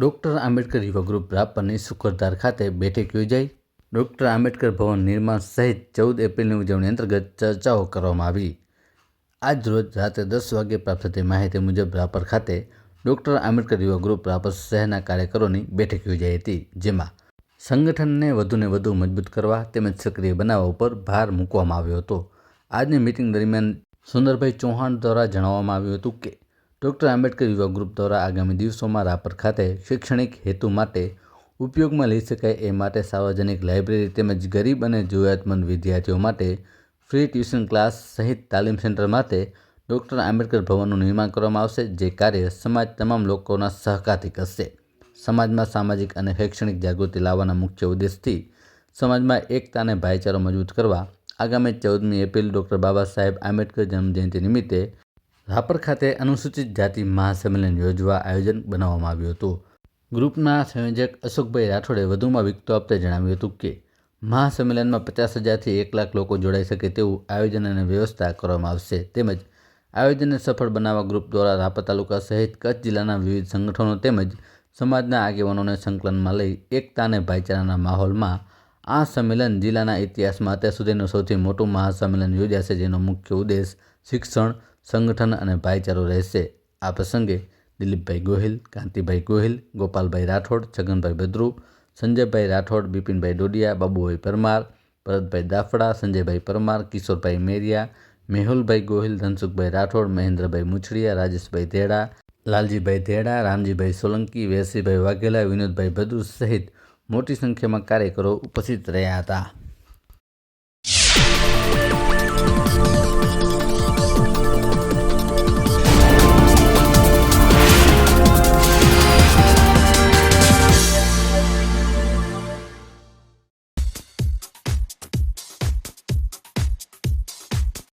Doctor Ambedkar યુવા group રાપરની સુખરધાર ખાતે બેઠક યોજાઈ. ડૉક્ટર આંબેડકર ભવન નિર્માણ સહિત ચૌદ એપ્રિલની ઉજવણી અંતર્ગત ચર્ચાઓ કરવામાં આવી. આજ રોજ રાત્રે દસ વાગ્યે પ્રાપ્ત થતી માહિતી મુજબ રાપર ખાતે ડૉક્ટર આંબેડકર યુવા ગ્રુપ રાપર શહેરના કાર્યકરોની બેઠક યોજાઈ હતી, જેમાં સંગઠનને વધુને વધુ મજબૂત કરવા તેમજ સક્રિય બનાવવા ઉપર ભાર મૂકવામાં આવ્યો હતો. આજની મિટિંગ દરમિયાન સુંદરભાઈ ચૌહાણ દ્વારા જણાવવામાં આવ્યું હતું કે ડૉક્ટર આંબેડકર યુવા ગ્રુપ દ્વારા આગામી દિવસોમાં રાપર ખાતે શૈક્ષણિક હેતુ માટે ઉપયોગમાં લઈ શકાય એ માટે સાર્વજનિક લાઇબ્રેરી તેમજ ગરીબ અને જરૂરિયાતમંદ વિદ્યાર્થીઓ માટે ફ્રી ટ્યુશન ક્લાસ સહિત તાલીમ સેન્ટર માટે ડૉક્ટર આંબેડકર ભવનનું નિર્માણ કરવામાં આવશે, જે કાર્ય સમાજ તમામ લોકોના સહકારથી કરશે. સમાજમાં સામાજિક અને શૈક્ષણિક જાગૃતિ લાવવાના મુખ્ય ઉદ્દેશથી સમાજમાં એકતા અને ભાઈચારો મજબૂત કરવા આગામી ચૌદમી એપ્રિલ ડૉક્ટર બાબા સાહેબ આંબેડકર જન્મજયંતિ નિમિત્તે રાપર ખાતે અનુસૂચિત જાતિ મહાસંમેલન યોજવા આયોજન બનાવવામાં આવ્યું હતું. ગ્રુપના સંયોજક અશોકભાઈ રાઠોડે વધુમાં વિગતો આપતા જણાવ્યું હતું કે, મહાસંમેલનમાં પચાસ હજારથી એક લાખ લોકો જોડાઈ શકે તેવું આયોજન અને વ્યવસ્થા કરવામાં આવશે. તેમજ આયોજનને સફળ બનાવવા ગ્રુપ દ્વારા રાપર તાલુકા સહિત કચ્છ જિલ્લાના વિવિધ સંગઠનો તેમજ સમાજના આગેવાનોને સંકલનમાં લઈ એકતા અને ભાઈચારાના માહોલમાં આ સંમેલન જિલ્લાના ઇતિહાસમાં અત્યાર સુધીનું સૌથી મોટું મહાસંમેલન યોજાશે, જેનો મુખ્ય ઉદ્દેશ શિક્ષણ સંગઠન અને ભાઈચારો રહેશે. આ પ્રસંગે દિલીપભાઈ ગોહિલ, કાંતિભાઈ ગોહિલ, ગોપાલભાઈ રાઠોડ, છગનભાઈ ભદ્રુ, સંજયભાઈ રાઠોડ, બિપિનભાઈ ડોડિયા, બાબુભાઈ પરમાર, ભરતભાઈ દાફડા, સંજયભાઈ પરમાર, કિશોરભાઈ મેરિયા, મેહુલભાઈ ગોહિલ, ધનસુખભાઈ રાઠોડ, મહેન્દ્રભાઈ મુછડિયા, રાજેશભાઈ ધેડા, લાલજીભાઈ ધેડા, રામજીભાઈ સોલંકી વેરસીભાઈ વાઘેલા, વિનોદભાઈ ભદ્રુ સહિત મોટી સંખ્યામાં કાર્યકરો ઉપસ્થિત રહ્યા હતા.